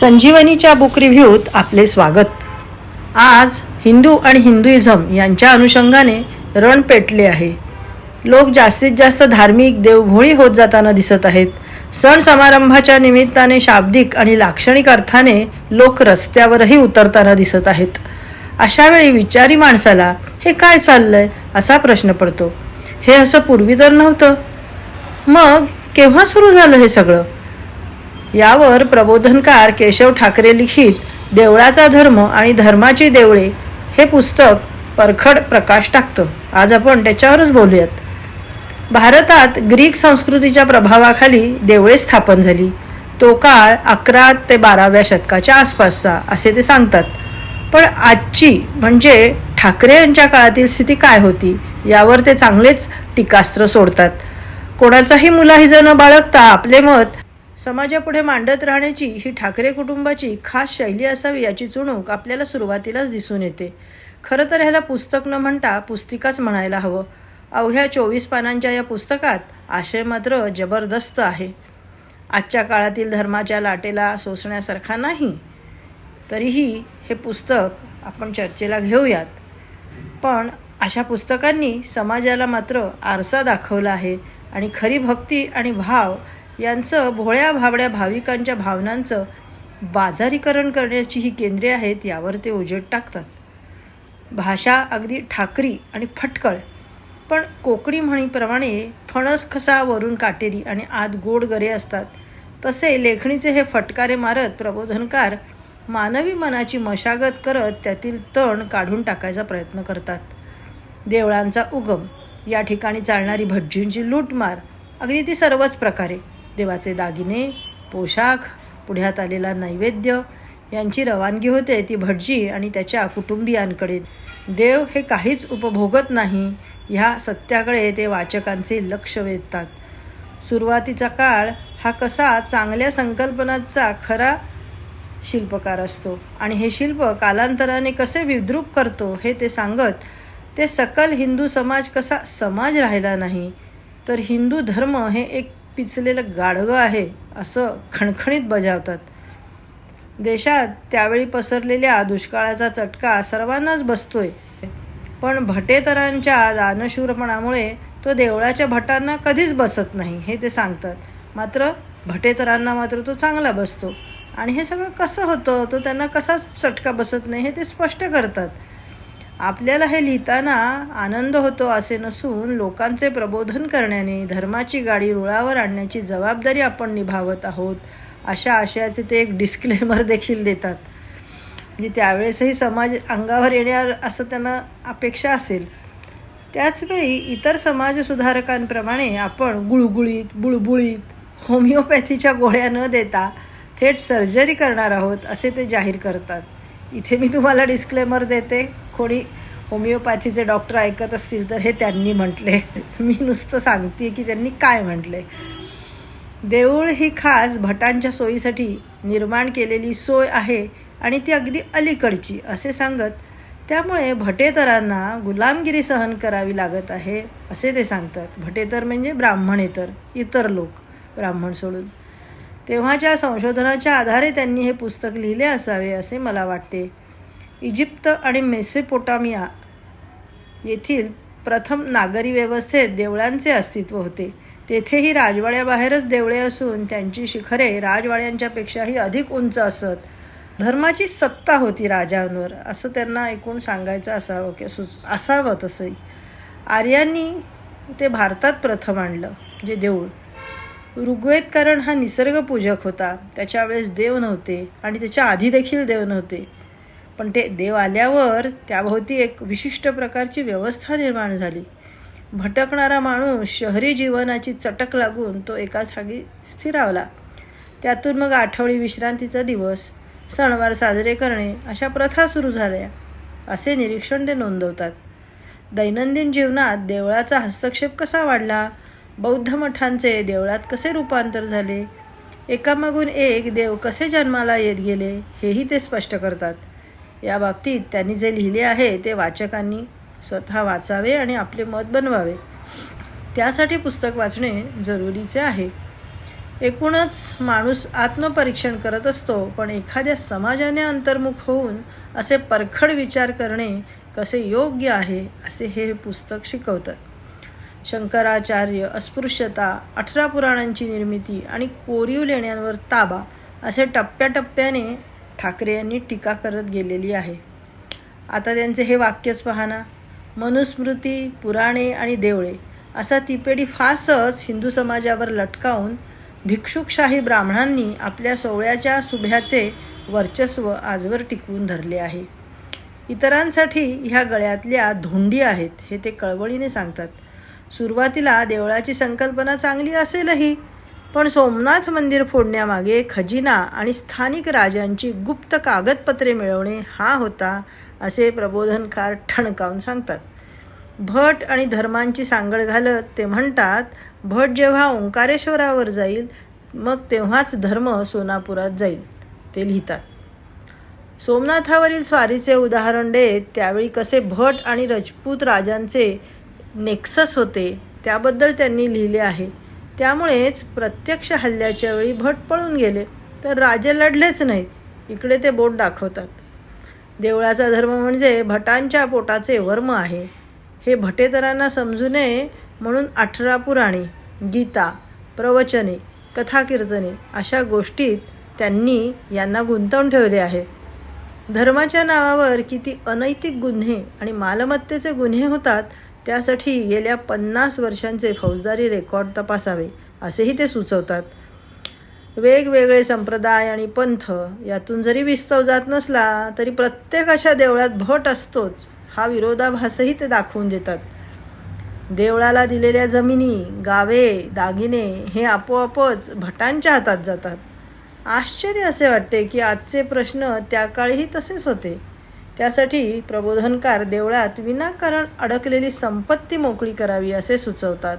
संजीवनीच्या book रिव्ह्यूत आपले स्वागत. आज हिंदू आणि हिंदुइझम यांच्या अनुषंगाने रण पेटले आहे. लोक जास्तीत जास्त धार्मिक देवभोळी होत जाताना दिसत आहेत. सण समारंभाच्या निमित्ताने शाब्दिक आणि लाक्षणिक अर्थाने लोक रस्त्यावरही उतरताना दिसत आहेत. अशावेळी विचारी माणसाला हे काय चाललंय असा प्रश्न पडतो. हे असं पूर्वी तर नव्हतं. मग केव्हा सुरू झालं हे सगळं? यावर प्रबोधनकार केशव ठाकरे लिखित देवळाचा धर्म आणि धर्माची देवळे हे पुस्तक परखड प्रकाश टाकतं. आज आपण त्याच्यावरच बोलूयात. भारतात ग्रीक संस्कृतीच्या प्रभावाखाली देवळे स्थापन झाली. तो काळ अकरा ते बाराव्या शतकाच्या आसपासचा असे ते सांगतात. पण आजची म्हणजे ठाकरे यांच्या काळातील स्थिती काय होती यावर ते चांगलेच टीकास्त्र सोडतात. कोणाचाही मुलाही न बाळगता आपले मत समाजापुढे मांडत राहण्याची ही ठाकरे कुटुंबाची खास शैली असावी याची चुणूक आपल्याला सुरुवातीलाच दिसून येते. खरं तर ह्याला पुस्तक न म्हणता पुस्तिकाच म्हणायला हवं. अवघ्या चोवीस पानांच्या या पुस्तकात आशय मात्र जबरदस्त आहे. आजच्या काळातील धर्माच्या लाटेला सोसण्यासारखा नाही. तरीही हे पुस्तक आपण चर्चेला घेऊयात. पण अशा पुस्तकांनी समाजाला मात्र आरसा दाखवला आहे आणि खरी भक्ती आणि भाव यांचं भोळ्या भाबड्या भाविकांच्या भावनांचं बाजारीकरण करण्याची ही केंद्रे आहेत यावर ते उजेड टाकतात. भाषा अगदी ठाकरी आणि फटकळ पण कोकणी म्हणीप्रमाणे फणस खसा वरून काटेरी आणि आत गोड गरे असतात. तसे लेखणीचे हे फटकारे मारत प्रबोधनकार मानवी मनाची मशागत करत त्यातील तण काढून टाकायचा प्रयत्न करतात. देवळांचा उगम या ठिकाणी चालणारी भटजींची लूटमार अगदी ती सर्वच प्रकारे. देवाचे दागिने पोशाख पुढ्यात आलेला नैवेद्य यांची रवानगी होते ती भटजी आणि त्याच्या कुटुंबियांकडे. देव हे काहीच उपभोगत नाही ह्या सत्याकडे ते वाचकांचे लक्ष वेधतात. सुरुवातीचा काळ हा कसा चांगल्या संकल्पनाचा खरा शिल्पकार असतो आणि हे शिल्प कालांतराने कसे विद्रूप करतो हे ते सांगत ते सकल हिंदू समाज कसा समाज राहिला नाही तर हिंदू धर्म हे एक पिचलेलं गाडगं आहे असं खणखणीत बजावतात. देशात त्यावेळी पसरलेल्या दुष्काळाचा चटका सर्वांनाच बसतोय. पण भटेतरांच्या दानशूरपणामुळे तो देवळाच्या भटांना कधीच बसत नाही हे ते सांगतात. मात्र भटेतरांना मात्र तो चांगला बसतो. आणि हे सगळं कसं होतं? तो त्यांना कसा चटका बसत नाही हे ते स्पष्ट करतात. आपल्याला हे लिहिताना आनंद होतो असे नसून लोकांचे प्रबोधन करण्याने धर्माची गाडी रुळावर आणण्याची जबाबदारी आपण निभावत आहोत अशा आशयाचे ते एक डिस्क्लेमर देखील देतात. म्हणजे त्यावेळेसही समाज अंगावर येणार असं त्यांना अपेक्षा असेल. त्याचवेळी इतर समाजसुधारकांप्रमाणे आपण गुळगुळीत बुळबुळीत होमिओपॅथीच्या गोळ्या न देता थेट सर्जरी करणार आहोत असे ते जाहीर करतात. इथे मी तुम्हाला डिस्क्लेमर देते. कोणी होमिओपॅथीचे डॉक्टर ऐकत असतील तर हे त्यांनी म्हटले. मी नुसतं सांगते की त्यांनी काय म्हटले. देऊळ ही खास भटांच्या सोयीसाठी निर्माण केलेली सोय आहे आणि ती अगदी अलीकडची असे सांगत त्यामुळे भटेतरांना गुलामगिरी सहन करावी लागत आहे असे ते सांगतात. भटेतर म्हणजे ब्राह्मणेतर इतर लोक ब्राह्मण सोडून. तेव्हाच्या संशोधनाच्या आधारे त्यांनी हे पुस्तक लिहिले असावे असे मला वाटते. इजिप्त आणि मेसेपोटामिया येथील प्रथम नागरी व्यवस्थेत देवळांचे अस्तित्व होते. तेथेही राजवाड्याबाहेरच देवळे असून त्यांची शिखरे राजवाड्यांच्यापेक्षाही अधिक उंच असत. धर्माची सत्ता होती राजांवर असं त्यांना एकूण सांगायचं असावं की सुच असावं तसंही आर्यांनी ते भारतात प्रथम आणलं जे देऊळ. ऋग्वेदकरण हा निसर्गपूजक होता. त्याच्या वेळेस देव नव्हते आणि त्याच्या आधी देखील देव नव्हते. पण ते देव आल्यावर त्याभोवती एक विशिष्ट प्रकारची व्यवस्था निर्माण झाली. भटकणारा माणूस शहरी जीवनाची चटक लागून तो एका जागी स्थिरावला. त्यातून मग आठवडी विश्रांतीचा दिवस सणवार साजरे करणे अशा प्रथा सुरू झाल्या. असे निरीक्षण ते नोंदवतात. दैनंदिन जीवनात देवळाचा हस्तक्षेप कसा वाढला? बौद्ध मठांचे देवळात कसे रूपांतर झाले? एकामागून एक देव कसे जन्माला येत गेले? हेही ते स्पष्ट करतात. या बाबतीत त्यांनी जे लिहिले आहे ते वाचकांनी स्वतः वाचावे आणि आपले मत बनवावे. त्यासाठी पुस्तक वाचणे जरुरीचे आहे. एकूणच माणूस आत्मपरीक्षण करत असतो पण एखाद्या समाजाने अंतर्मुख होऊन असे परखड विचार करणे कसे योग्य आहे असे हे पुस्तक शिकवतं. शंकराचार्य अस्पृश्यता अठरा पुराणांची निर्मिती आणि कोरीव लेण्यांवर ताबा असे टप्प्याटप्प्याने ठाकरे यांनी टीका करत गेलेली आहे. आता त्यांचे हे वाक्यच पाहना मनुस्मृती पुराणे आणि देवळे असा तिपेडी फासच हिंदू समाजावर लटकावून भिक्षुकशाही ब्राह्मणांनी आपल्या सोहळ्याच्या सुभ्याचे वर्चस्व आजवर टिकवून धरले आहे. इतरांसाठी ह्या गळ्यातल्या धोंडी आहेत हे ते कळवळीने सांगतात. सुरुवातीला देवळाची संकल्पना चांगली असेलही पण सोमनाथ मंदिर फोडण्यामागे खजिना आणि स्थानिक राजांची गुप्त कागदपत्रे मिळवणे हा होता असे प्रबोधनकार ठणकावून सांगतात. भट आणि धर्मांची सांगड घालत ते म्हणतात भट जेव्हा ओंकारेश्वरावर जाईल मग तेव्हाच धर्म सोनापुरात जाईल ते लिहितात. सोमनाथावरील स्वारीचे उदाहरण देत त्यावेळी कसे भट आणि रजपूत राजांचे नेक्सस होते त्याबद्दल त्यांनी लिहिले आहे. त्यामुळेच प्रत्यक्ष हल्ल्याच्या वेळी भट पळून गेले तर राजे लढलेच नाहीत. इकडे ते बोट दाखवतात. देवळाचा धर्म म्हणजे भटांच्या पोटाचे वर्म आहे. हे भटेतरांना समजू नये म्हणून अठरा पुराणे गीता प्रवचने कथाकीर्तने अशा गोष्टीत त्यांनी यांना गुंतवून ठेवले आहे. धर्माच्या नावावर किती अनैतिक गुन्हे आणि मालमत्तेचे गुन्हे होतात त्यासाठी गेल्या पन्नास वर्षांचे फौजदारी रेकॉर्ड तपासावे असेही ते सुचवतात. वेगवेगळे संप्रदाय आणि पंथ यातून जरी विस्तव जात नसला तरी प्रत्येकाच्या देवळात भट असतोच हा विरोधाभासही ते दाखवून देतात. देवळाला दिलेल्या जमिनी गावे दागिने हे आपोआपच भटांच्या हातात जातात. आश्चर्य असे वाटते की आजचे प्रश्न त्या काळीही तसेच होते. त्यासाठी प्रबोधनकार देवळात विनाकारण अडकलेली संपत्ती मोकळी करावी असे सुचवतात.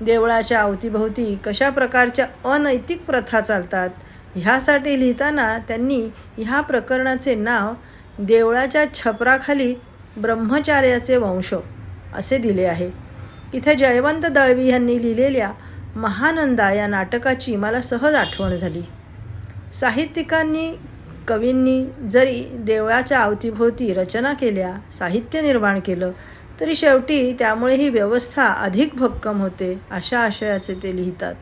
देवळाच्या अवतीभोवती कशा प्रकारच्या अनैतिक प्रथा चालतात ह्यासाठी लिहिताना त्यांनी ह्या प्रकरणाचे नाव देवळाच्या छपराखाली ब्रह्मचार्याचे वंश असे दिले आहे. इथे जयवंत दळवी यांनी लिहिलेल्या महानंदा या नाटकाची मला सहज आठवण झाली. साहित्यिकांनी कवींनी जरी देवळाच्या अवतीभोवती रचना केल्या साहित्य निर्माण केलं तरी शेवटी त्यामुळे ही व्यवस्था अधिक भक्कम होते अशा आशयाचे ते लिहितात.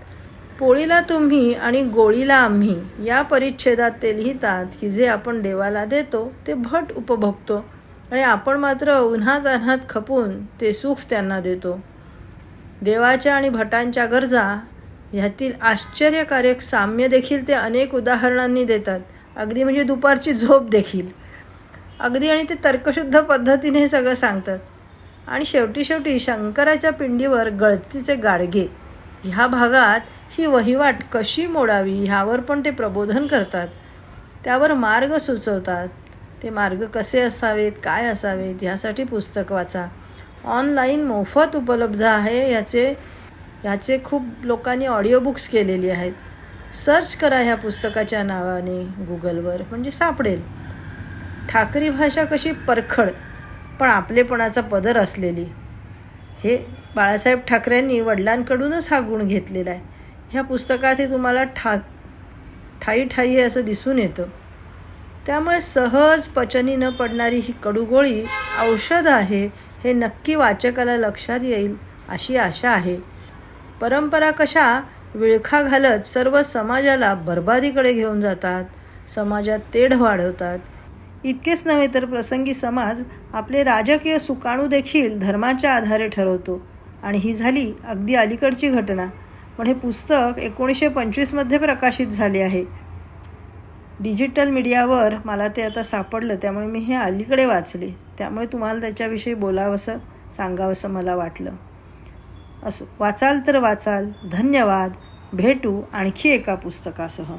पोळीला तुम्ही आणि गोळीला आम्ही या परिच्छेदात ते लिहितात की जे आपण देवाला देतो ते भट उपभोगतो आणि आपण मात्र उन्हात अन्हात खपून ते सुख त्यांना देतो. देवाच्या आणि भटांच्या गरजा ह्यातील आश्चर्यकारक साम्य देखील ते अनेक उदाहरणांनी देतात. अगदी म्हणजे दुपारची झोप देखील. अगदी आणि ते तर्कशुद्ध पद्धतीने हे सगळं सांगतात. आणि शेवटी शेवटी शंकराच्या पिंडीवर गळतीचे गाडगे. ह्या भागात ही वहिवाट कशी मोडावी ह्यावर पण ते प्रबोधन करतात. त्यावर मार्ग सुचवतात. ते मार्ग कसे असावेत काय असावेत ह्यासाठी पुस्तक वाचा. ऑनलाईन मोफत उपलब्ध आहे याचे याचे खूप लोकांनी ऑडिओ बुक्स केलेली आहेत. सर्च करा ह्या पुस्तकाच्या नावाने गुगलवर म्हणजे सापडेल. ठाकरी भाषा कशी परखड पण आपलेपणाचा पदर असलेली. हे बाळासाहेब ठाकरेंनी वडिलांकडूनच हा गुण घेतलेला आहे. ह्या पुस्तकातही तुम्हाला ठा ठाई ठाई असं दिसून येतं. त्यामुळे सहज पचनी न पडणारी ही कडूगोळी औषध आहे हे नक्की वाचकाला लक्षात येईल अशी आशा आहे. परंपरा कशा विळखा घालत सर्व समाजाला बर्बादीकडे घेऊन जातात. समाजात तेढ वाढवतात. इतकेच नव्हे तर प्रसंगी समाज आपले राजकीय सुकाणू देखील धर्माच्या आधारे ठरवतो. आणि ही झाली अगदी अलीकडची घटना. पण हे पुस्तक एकोणीसशे पंचवीसमध्ये प्रकाशित झाले आहे. डिजिटल मीडियावर मला ते आता सापडलं त्यामुळे मी हे अलीकडे वाचले. त्यामुळे तुम्हाला त्याच्याविषयी बोलावंसं सांगावंसं मला वाटलं. असो. वाचाल तर वाचाल. धन्यवाद. भेटू आणखी एका पुस्तकासह.